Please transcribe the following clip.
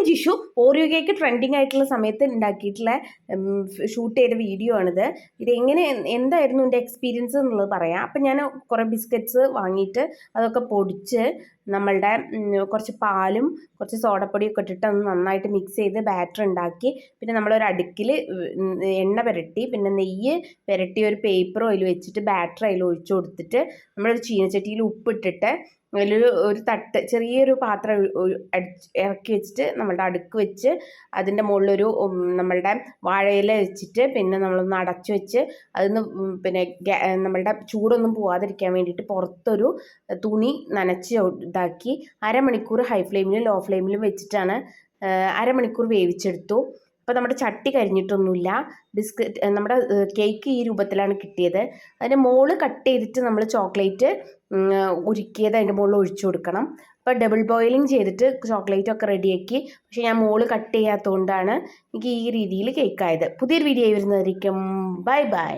Morning Jishu Oreo cake trending ആയിട്ടുള്ള സമയത്ത് ഉണ്ടാക്കിയിട്ടുള്ള ഷൂട്ട് ചെയ്ത വീഡിയോ ആണിത്. ഇത് എങ്ങനെ എന്തായിരുന്നു എന്റെ എക്സ്പീരിയൻസ് എന്നുള്ളത് പറയാം. അപ്പം ഞാൻ കുറേ ബിസ്ക്കറ്റ്സ് വാങ്ങിയിട്ട് അതൊക്കെ പൊടിച്ച് നമ്മളുടെ കുറച്ച് പാലും കുറച്ച് സോഡപ്പൊടിയൊക്കെ ഇട്ടിട്ട് ഒന്ന് നന്നായിട്ട് മിക്സ് ചെയ്ത് ബാറ്റർ ഉണ്ടാക്കി പിന്നെ നമ്മളൊരു അടുക്കിൽ എണ്ണ പുരട്ടി പിന്നെ നെയ്യ് പുരട്ടി ഒരു പേപ്പർ അതിൽ വെച്ചിട്ട് ബാറ്റർ അതിൽ ഒഴിച്ചു കൊടുത്തിട്ട് നമ്മളൊരു ചീനച്ചട്ടിയിൽ ഉപ്പിട്ടിട്ട് അതിലൊരു ഒരു തട്ട് ചെറിയൊരു പാത്രം ഇറക്കി വെച്ചിട്ട് നമ്മളുടെ അടുക്ക് വെച്ച് അതിന്റെ മുകളിലൊരു നമ്മളുടെ വാഴയില വെച്ചിട്ട് പിന്നെ നമ്മളൊന്ന് അടച്ചു വെച്ച് അതിന്ന് പിന്നെ നമ്മളുടെ ചൂടൊന്നും പോവാതിരിക്കാൻ വേണ്ടിയിട്ട് പുറത്തൊരു തുണി നനച്ച് ഇതാക്കി അരമണിക്കൂർ ഹൈ ഫ്ലെയിമിലും ലോ ഫ്ലെയിമിലും വെച്ചിട്ടാണ് അരമണിക്കൂർ വേവിച്ചെടുത്തു. അപ്പോൾ നമ്മുടെ ചട്ടി കരിഞ്ഞിട്ടൊന്നുമില്ല. ബിസ്ക്കറ്റ് നമ്മുടെ കേക്ക് ഈ രൂപത്തിലാണ് കിട്ടിയത്. അതിന്റെ മോൾ കട്ട് ചെയ്തിട്ട് നമ്മൾ ചോക്ലേറ്റ് ഉരുക്കിയത് അതിന്റെ മുകളിൽ ഒഴിച്ചു കൊടുക്കണം. അപ്പോൾ ഡബിൾ ബോയിലിംഗ് ചെയ്തിട്ട് ചോക്ലേറ്റ് ഒക്കെ റെഡിയാക്കി പക്ഷേ ഞാൻ മോൾ കട്ട് ചെയ്യാത്തതുകൊണ്ടാണ് എനിക്ക് ഈ രീതിയിൽ കേക്കായത് പുതിയൊരു വീഡിയോ വരുന്നതായിരിക്കും. Bye bye